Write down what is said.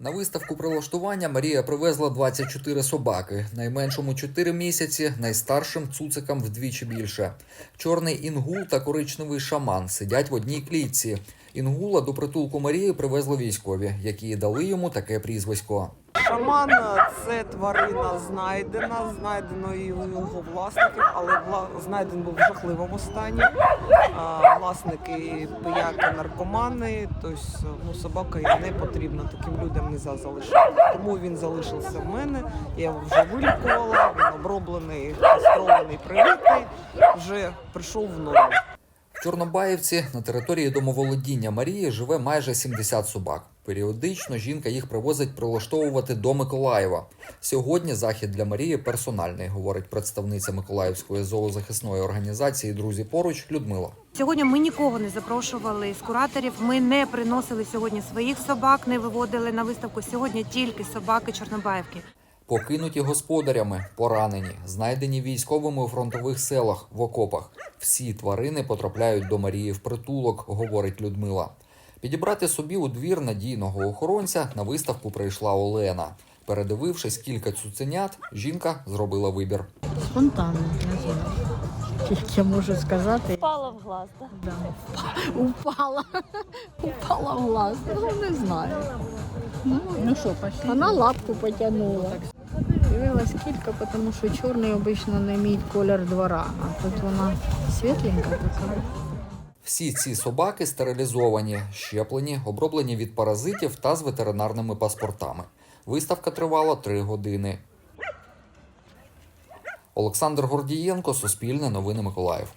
На виставку прилаштування Марія привезла 24 собаки, найменшому 4 місяці, найстаршим цуцикам вдвічі більше. Чорний інгул та коричневий шаман сидять в одній клітці. Інгула до притулку Марії привезли військові, які дали йому таке прізвисько. Шаман це тварина знайдена, знайдено його власників, але знайден був в жахливому стані. Власники пияки, наркомани, тобто ну, собака їй не потрібна, таким людям не за залишати. Тому він залишився в мене. Я його вже вилікувала, він оброблений, кастрований, привитий, вже прийшов в норму. В Чорнобаївці на території домоволодіння Марії живе майже 70 собак. Періодично жінка їх привозить прилаштовувати до Миколаєва. Сьогодні захід для Марії персональний, говорить представниця Миколаївської зоозахисної організації Друзі поруч Людмила. Сьогодні ми нікого не запрошували з кураторів. Ми не приносили сьогодні своїх собак, не виводили на виставку. Сьогодні тільки собаки Чорнобаївки. Покинуті господарями, поранені, знайдені військовими у фронтових селах в окопах. Всі тварини потрапляють до Марії в притулок, говорить Людмила. Підібрати собі у двір надійного охоронця на виставку прийшла Олена. Передивившись кілька цуценят, жінка зробила вибір. Спонтанно, не знаю. Тільки я можу сказати. Впала в глаз, так? Да. Упала. Упала в глаз. Ну, не знаю. Ну, ну що, пошли. Вона лапку потягнула. Дивилась кілька, тому що чорний обично не мій колір двора, а тут вона світленька така. Всі ці собаки стерилізовані, щеплені, оброблені від паразитів та з ветеринарними паспортами. Виставка тривала три години. Олександр Гордієнко, Суспільне новини Миколаїв.